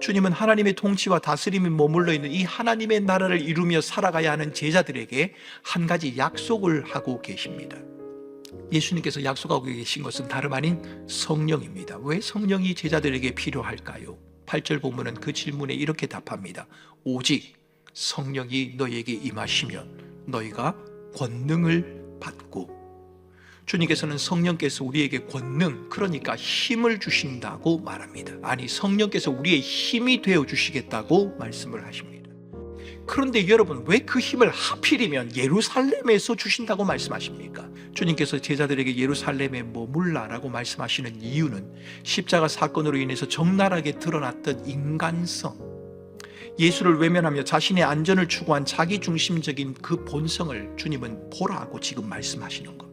주님은 하나님의 통치와 다스림이 머물러 있는 이 하나님의 나라를 이루며 살아가야 하는 제자들에게 한 가지 약속을 하고 계십니다. 예수님께서 약속하고 계신 것은 다름 아닌 성령입니다. 왜 성령이 제자들에게 필요할까요? 8절 본문은 그 질문에 이렇게 답합니다. 오직 성령이 너에게 임하시면 너희가 권능을 받고 주님께서는 성령께서 우리에게 권능, 그러니까 힘을 주신다고 말합니다. 아니, 성령께서 우리의 힘이 되어 주시겠다고 말씀을 하십니다. 그런데 여러분, 왜 그 힘을 하필이면 예루살렘에서 주신다고 말씀하십니까? 주님께서 제자들에게 예루살렘에 머물라라고 말씀하시는 이유는 십자가 사건으로 인해서 적나라하게 드러났던 인간성, 예수를 외면하며 자신의 안전을 추구한 자기 중심적인 그 본성을 주님은 보라고 지금 말씀하시는 겁니다.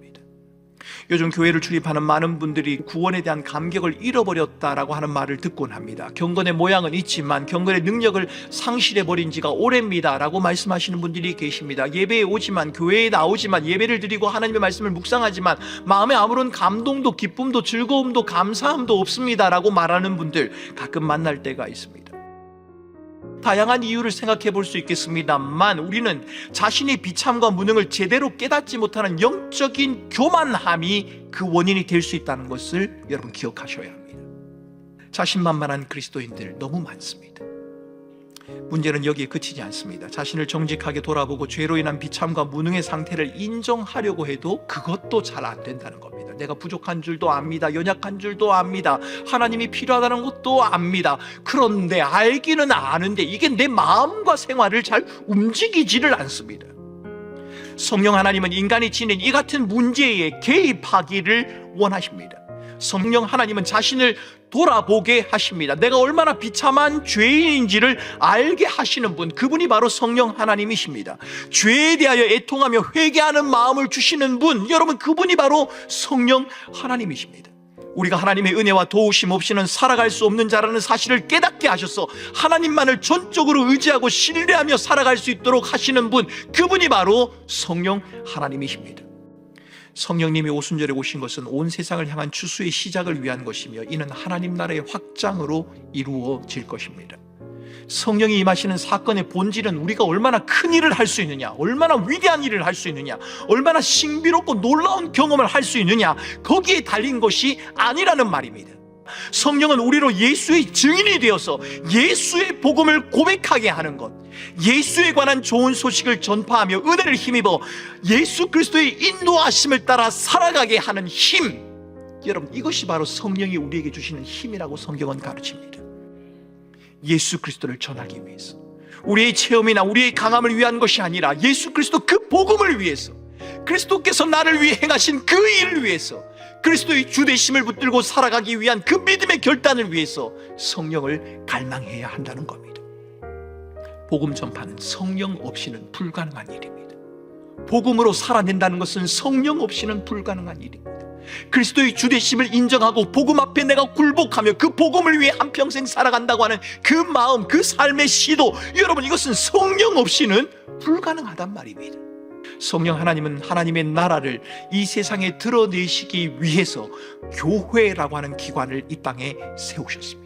요즘 교회를 출입하는 많은 분들이 구원에 대한 감격을 잃어버렸다라고 하는 말을 듣곤 합니다. 경건의 모양은 있지만 경건의 능력을 상실해 버린 지가 오래입니다라고 말씀하시는 분들이 계십니다. 예배에 오지만 교회에 나오지만 예배를 드리고 하나님의 말씀을 묵상하지만 마음에 아무런 감동도 기쁨도 즐거움도 감사함도 없습니다라고 말하는 분들 가끔 만날 때가 있습니다. 다양한 이유를 생각해 볼 수 있겠습니다만 우리는 자신의 비참과 무능을 제대로 깨닫지 못하는 영적인 교만함이 그 원인이 될 수 있다는 것을 여러분 기억하셔야 합니다. 자신만만한 그리스도인들 너무 많습니다. 문제는 여기에 그치지 않습니다. 자신을 정직하게 돌아보고 죄로 인한 비참과 무능의 상태를 인정하려고 해도 그것도 잘 안 된다는 겁니다. 내가 부족한 줄도 압니다. 연약한 줄도 압니다. 하나님이 필요하다는 것도 압니다. 그런데 알기는 아는데 이게 내 마음과 생활을 잘 움직이지를 않습니다. 성령 하나님은 인간이 지닌 이 같은 문제에 개입하기를 원하십니다. 성령 하나님은 자신을 돌아보게 하십니다. 내가 얼마나 비참한 죄인인지를 알게 하시는 분, 그분이 바로 성령 하나님이십니다. 죄에 대하여 애통하며 회개하는 마음을 주시는 분, 여러분 그분이 바로 성령 하나님이십니다. 우리가 하나님의 은혜와 도우심 없이는 살아갈 수 없는 자라는 사실을 깨닫게 하셔서 하나님만을 전적으로 의지하고 신뢰하며 살아갈 수 있도록 하시는 분, 그분이 바로 성령 하나님이십니다. 성령님이 오순절에 오신 것은 온 세상을 향한 추수의 시작을 위한 것이며 이는 하나님 나라의 확장으로 이루어질 것입니다. 성령이 임하시는 사건의 본질은 우리가 얼마나 큰 일을 할 수 있느냐, 얼마나 위대한 일을 할 수 있느냐, 얼마나 신비롭고 놀라운 경험을 할 수 있느냐, 거기에 달린 것이 아니라는 말입니다. 성령은 우리로 예수의 증인이 되어서 예수의 복음을 고백하게 하는 것, 예수에 관한 좋은 소식을 전파하며 은혜를 힘입어 예수 그리스도의 인도하심을 따라 살아가게 하는 힘. 여러분, 이것이 바로 성령이 우리에게 주시는 힘이라고 성경은 가르칩니다. 예수 그리스도를 전하기 위해서. 우리의 체험이나 우리의 강함을 위한 것이 아니라 예수 그리스도 그 복음을 위해서. 그리스도께서 나를 위해 행하신 그 일을 위해서. 그리스도의 주대심을 붙들고 살아가기 위한 그 믿음의 결단을 위해서 성령을 갈망해야 한다는 겁니다. 복음 전파는 성령 없이는 불가능한 일입니다. 복음으로 살아낸다는 것은 성령 없이는 불가능한 일입니다. 그리스도의 주대심을 인정하고 복음 앞에 내가 굴복하며 그 복음을 위해 한평생 살아간다고 하는 그 마음, 그 삶의 시도, 여러분 이것은 성령 없이는 불가능하단 말입니다. 성령 하나님은 하나님의 나라를 이 세상에 드러내시기 위해서 교회라고 하는 기관을 이 땅에 세우셨습니다.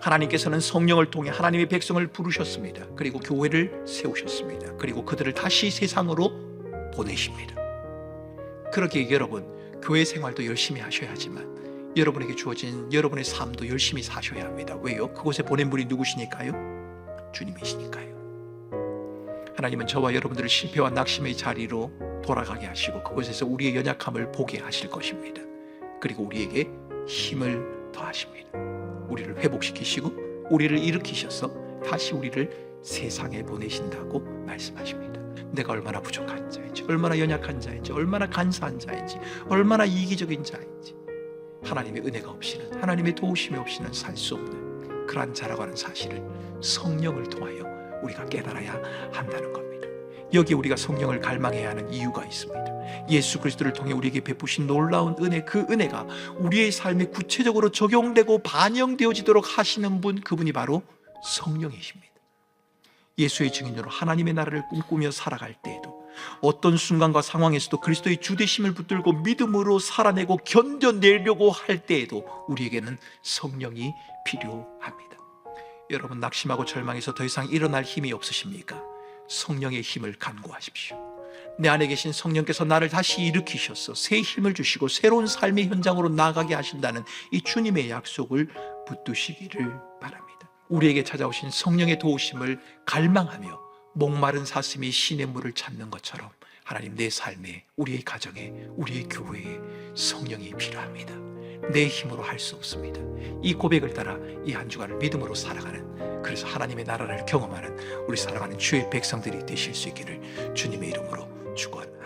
하나님께서는 성령을 통해 하나님의 백성을 부르셨습니다. 그리고 교회를 세우셨습니다. 그리고 그들을 다시 세상으로 보내십니다. 그러기에 여러분, 교회 생활도 열심히 하셔야 하지만 여러분에게 주어진 여러분의 삶도 열심히 사셔야 합니다. 왜요? 그곳에 보낸 분이 누구시니까요? 주님이시니까요. 하나님은 저와 여러분들을 실패와 낙심의 자리로 돌아가게 하시고 그곳에서 우리의 연약함을 보게 하실 것입니다. 그리고 우리에게 힘을 더하십니다. 우리를 회복시키시고 우리를 일으키셔서 다시 우리를 세상에 보내신다고 말씀하십니다. 내가 얼마나 부족한 자인지, 얼마나 연약한 자인지, 얼마나 간사한 자인지, 얼마나 이기적인 자인지 하나님의 은혜가 없이는 하나님의 도우심이 없이는 살 수 없는 그러한 자라고 하는 사실을 성령을 통하여 우리가 깨달아야 한다는 겁니다. 여기 우리가 성령을 갈망해야 하는 이유가 있습니다. 예수 그리스도를 통해 우리에게 베푸신 놀라운 은혜, 그 은혜가 우리의 삶에 구체적으로 적용되고 반영되어지도록 하시는 분, 그분이 바로 성령이십니다. 예수의 증인으로 하나님의 나라를 꿈꾸며 살아갈 때에도 어떤 순간과 상황에서도 그리스도의 주대심을 붙들고 믿음으로 살아내고 견뎌내려고 할 때에도 우리에게는 성령이 필요합니다. 여러분 낙심하고 절망해서 더 이상 일어날 힘이 없으십니까? 성령의 힘을 간구하십시오. 내 안에 계신 성령께서 나를 다시 일으키셔서 새 힘을 주시고 새로운 삶의 현장으로 나아가게 하신다는 이 주님의 약속을 붙드시기를 바랍니다. 우리에게 찾아오신 성령의 도우심을 갈망하며 목마른 사슴이 신의 물을 찾는 것처럼 하나님 내 삶에 우리의 가정에 우리의 교회에 성령이 필요합니다. 내 힘으로 할 수 없습니다. 이 고백을 따라 이 한 주간을 믿음으로 살아가는 그래서 하나님의 나라를 경험하는 우리 살아가는 주의 백성들이 되실 수 있기를 주님의 이름으로 축원합니다.